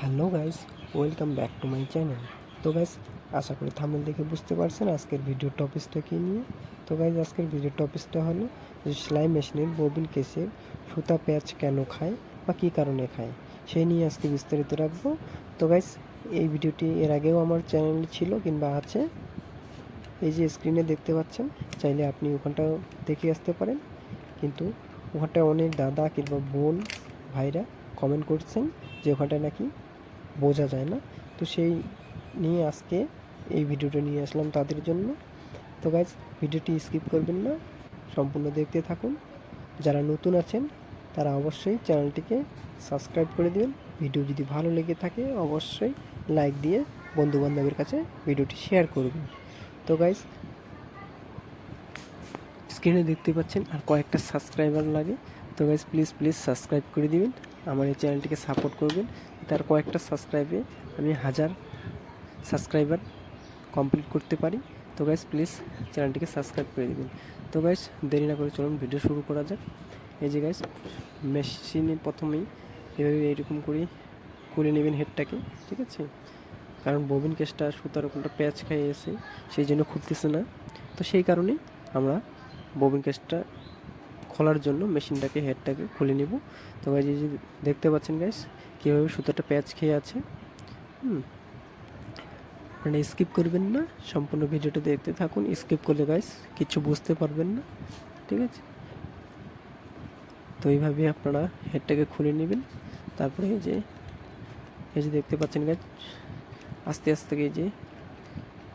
Hello guys, welcome back to my channel. তো guys, আশা করি থামেল দেখে বুঝতে পারছেন আজকের ভিডিও টপিকসটা কী নিয়ে। তো গাইস, আজকের ভিডিও টপিকসটা হলো যে সেলাই মেশিনের ববিন কেসের সুতা প্যাচ কেন খায় বা কী কারণে খায়, সেই নিয়ে আজকে বিস্তারিত রাখব। তো গাইস, এই ভিডিওটি এর আগেও আমার চ্যানেলে ছিল, কিংবা আছে। এই যে স্ক্রিনে দেখতে পাচ্ছেন, চাইলে আপনি ওখানটাও দেখে আসতে পারেন। কিন্তু ওখানটায় অনেক দাদা কিংবা বোন, ভাইরা কমেন্ট করছেন যে ওখানটায় নাকি বোঝা যায় না। তো সেই নিয়ে আজকে এই ভিডিওটা নিয়ে আসলাম তাদের জন্য। তো গাইজ ভিডিওটি স্কিপ করবেন না। সম্পূর্ণ দেখতে থাকুন। যারা নতুন আছেন, তারা অবশ্যই চ্যানেলটিকে সাবস্ক্রাইব করে দিবেন। ভিডিও যদি ভালো লেগে থাকে, অবশ্যই লাইক দিয়ে বন্ধু বান্ধবের কাছে ভিডিওটি শেয়ার করবেন। তো গাইজ স্ক্রিনে দেখতে পাচ্ছেন আর কয়েকটা সাবস্ক্রাইবার লাগে। তো গাইজ প্লিজ প্লিজ সাবস্ক্রাইব করে দিবেন। আমার এই চ্যানেলটিকে সাপোর্ট করবেন। তার কয়েকটা সাবস্ক্রাইবে আমি হাজার সাবস্ক্রাইবার কমপ্লিট করতে পারি। তো গাইজ প্লিজ চ্যানেলটিকে সাবস্ক্রাইব করে দিবেন। তো গাইজ দেরি না করে চলুন ভিডিও শুরু করা যাক। এই যে গাইজ মেশিনে প্রথমেই এভাবে এইরকম করে খুলে নেবেন হেডটাকে ঠিক আছে? কারণ ববিন কেসটা সুতার ওখানটা প্যাচ খাইয়ে এসে সেই জন্য খুলতেছে না। তো সেই কারণেই আমরা ববিন কেসটা খোলার জন্য মেশিনটাকে, হেডটাকে খুলে নিব। তো গাইজ, এই যে দেখতে পাচ্ছেন গাইস কীভাবে সুতোটা প্যাচ খেয়ে আছে। হুম। মানে স্কিপ করবেন না, সম্পূর্ণ ভিডিওটা দেখতে থাকুন। স্কিপ করলে গাইস কিছু বুঝতে পারবেন না, ঠিক আছে? তো এইভাবে আপনারা হেডটাকে খুলে নেবেন। তারপরে এই যে এই যে দেখতে পাচ্ছেন গাইস আস্তে আস্তে এই যে,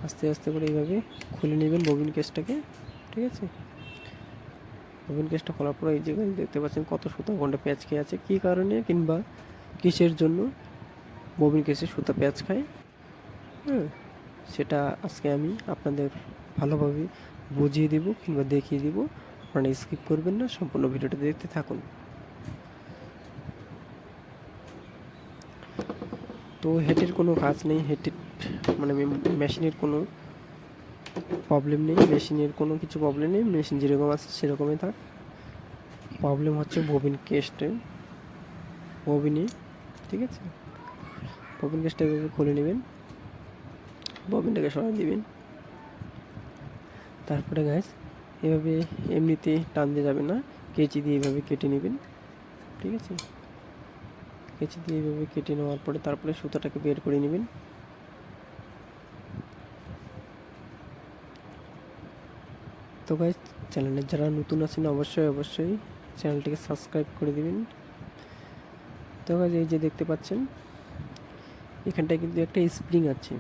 আস্তে আস্তে করে এইভাবে খুলে নেবেন ববিন কেসটাকে, ঠিক আছে? ওভেন কেসটা খোলার পরে এই জায়গায় দেখতে পাচ্ছেন কত সুতা, ঘণ্টা পেঁয়াজ খেয়ে আছে। কী কারণে কিংবা কিসের জন্য ববিন কেসে সুতা, পেঁয়াজ খায়? হ্যাঁ সেটা আজকে আমি আপনাদের ভালোভাবে বুঝিয়ে দেব কিংবা দেখিয়ে দিব। আপনারা স্কিপ করবেন না, সম্পূর্ণ ভিডিওটা দেখতে থাকুন। তো হেডের কোনো কাজ নেই হেডের মানে মেশিনের কোনো প্রবলেম নেই মেশিনের কোনো কিছু প্রবলেম নেই মেশিন যেরকম আছে সেরকমই থাক। প্রবলেম হচ্ছে ববিন কেসটে ববিনে ঠিক আছে? ববিন কেসটা এভাবে খুলে নেবেন। ববিনটাকে সরাই দিবেন। তারপরে গ্যাস এভাবে এমনিতে টান দিয়ে যাবে না। কেচি দিয়ে এভাবে কেটে নেবেন। ঠিক আছে? কেচি দিয়ে এভাবে কেটে নেওয়ার পরে তারপরে সুতাটাকে বের করে নেবেন। তো গাইজ চ্যানেলে যারা নতুন আছেন অবশ্যই অবশ্যই চ্যানেলটিকে সাবস্ক্রাইব করে দিবেন। তো গাইজ এই যে দেখতে পাচ্ছেন, এখানটায় কিন্তু একটা স্প্রিং আছে,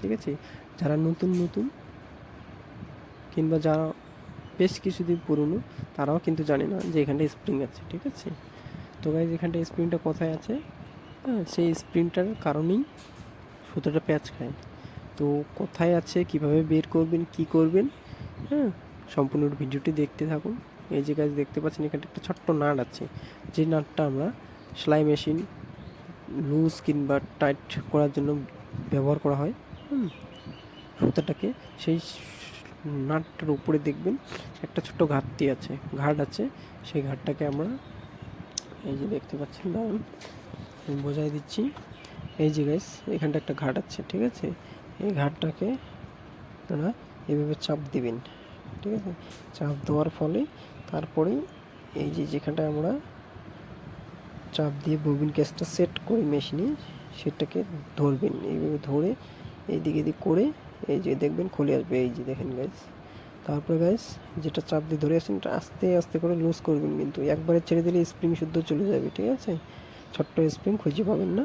ঠিক আছে? যারা নতুন নতুন কিংবা যারা বেশ কিছুদিন পুরনো, তারাও কিন্তু জানে না যে এখানটায় স্প্রিং আছে, ঠিক আছে? তো গাইজ এখানটায় স্প্রিংটা কোথায় আছে? হ্যাঁ সেই স্প্রিংটার কারণেই সুতোটা প্যাচ খায়। তো কোথায় আছে, কীভাবে বের করবেন, কি করবেন হ্যাঁ সম্পূর্ণ ভিডিওটি দেখতে থাকুন। এই যে গাছ দেখতে পাচ্ছেন, এখানে একটা ছোট্ট নাট আছে। যে নাটটা আমরা সেলাই মেশিন লুজ কিংবা টাইট করার জন্য ব্যবহার করা হয়, হুম। সুতাটাকে সেই নাটটার উপরে দেখবেন একটা ছোট্ট ঘাটতি আছে, ঘাট আছে। সেই ঘাটটাকে আমরা এই যে দেখতে পাচ্ছেন আমি বোঝাই দিচ্ছি। এই যে গাইস এখানটা একটা ঘাট আছে, ঠিক আছে? এই ঘাটটাকে আপনারা এভাবে চাপ দিবেন, ঠিক আছে? চাপ দেওয়ার ফলে তারপরেই এই যে যেখানটা আমরা চাপ দিয়ে ববিন কেসটা সেট করি মেশিনে সেটাকে ধরবেন। এইভাবে ধরে এই দিকে দিক করে এই যে দেখবেন খুলে আসবে। এই যে দেখেন গাইস তারপরে গাইস যেটা চাপ দিয়ে ধরে আসেন এটা আস্তে আস্তে করে লুজ করবেন কিন্তু। একবারে ছেড়ে দিলে স্প্রিং শুদ্ধ চলে যাবে, ঠিক আছে? ছোট্ট স্প্রিং খুঁজে পাবেন না।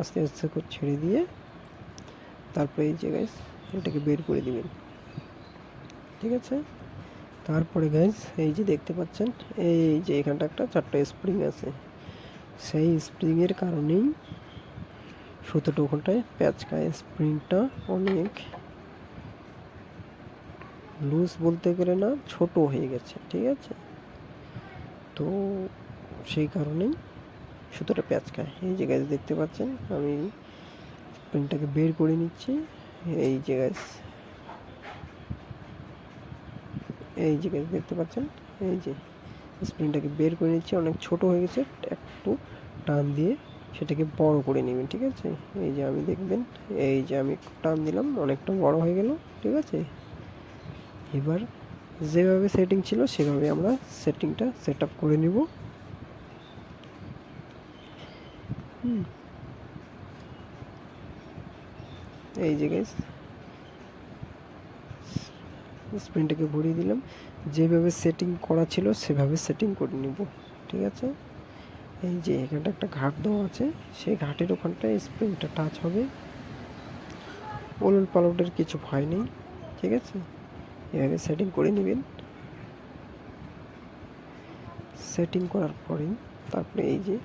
আস্তে আস্তে করে ছেড়ে দিয়ে তারপরে এই যে গাইস এটাকে বের করে দিবেন। ঠিক আছে? তারপরে গাইজ এই যে দেখতে পাচ্ছেন, এই যে এখানটা একটা চারটে স্প্রিং আছে। সেই স্প্রিংয়ের কারণেই সুতোটা ওখানটায় প্যাচকায় স্প্রিংটা অনেক লুজ বলতে গেলে না, ছোট হয়ে গেছে, ঠিক আছে? তো সেই কারণেই সুতোটা প্যাচকায়। এই যে গাছ দেখতে পাচ্ছেন, আমি স্প্রিংটাকে বের করে নিচ্ছি। এই যে গাছ এই যে গাছ দেখতে পাচ্ছেন? এই যে স্প্রিংটাকে বের করে নিচ্ছি, অনেক ছোট হয়ে গেছে। একটু টান দিয়ে সেটাকে বড় করে নেবেন, ঠিক আছে? এই যে আমি দেখবেন, এই যে আমি টান দিলাম, অনেকটা বড় হয়ে গেল, ঠিক আছে? এবার যেভাবে সেটিং ছিল, সেভাবে আমরা সেটিংটা সেট আপ করে নিব। এই যে গাইস স্প্রিনটাকে ভরিয়ে দিলাম। যেভাবে সেটিং করা ছিল, সেভাবে সেটিং করে নিব। ঠিক আছে? এই যে এখানটা একটা ঘাট দেওয়া আছে, সেই ঘাটের ওখানটায় স্প্রিংটা টাচ হবে। ওলট পালটের কিছু ভয় নেই। ঠিক আছে? এভাবে সেটিং করে নেবেন। সেটিং করার পরে তারপরে এই যে,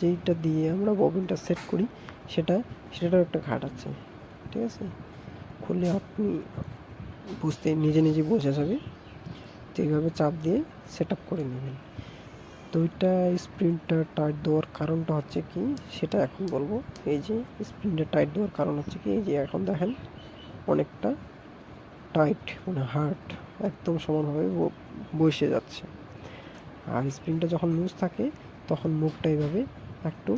যেইটা দিয়ে আমরা ববিনটা সেট করি, সেটা, সেটারও একটা ঘাট আছে। ঠিক আছে? খুলে আপনি বুঝতে, নিজে নিজে বোঝা যাবে। তো এইভাবে চাপ দিয়ে সেট করে নেবেন। তো ওইটা স্প্রিনটা টাইট দেওয়ার কারণটা হচ্ছে কি, সেটা এখন বলব। এই যে স্প্রিনটা টাইট দেওয়ার কারণ হচ্ছে কি, এই যে এখন দেখেন অনেকটা টাইট মানে হার্ড একদম সমানভাবে বসে যাচ্ছে। আর স্প্রিনটা যখন লুজ থাকে, তখন মুখটা এইভাবে একটু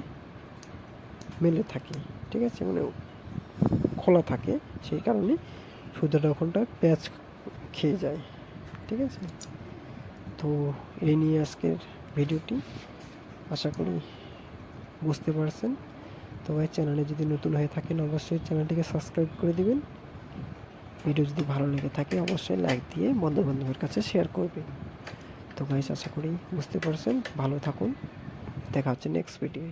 মেলে থাকে। ঠিক আছে? মানে খোলা থাকে। সেই কারণে সুতোটা ওখানটা প্যাচ খেয়ে যায়, ঠিক আছে? তো এই নিয়ে আজকের ভিডিওটি। আশা করি বুঝতে পারছেন। তো ভাই, চ্যানেলে যদি নতুন হয়ে থাকেন, অবশ্যই চ্যানেলটিকে সাবস্ক্রাইব করে দিবেন। ভিডিও যদি ভালো লেগে থাকে, অবশ্যই লাইক দিয়ে বন্ধু বান্ধবের কাছে শেয়ার করবেন। তো গাইস আশা করি বুঝতে পারছেন। ভালো থাকুন। দেখা হচ্ছে নেক্সট ভিডিও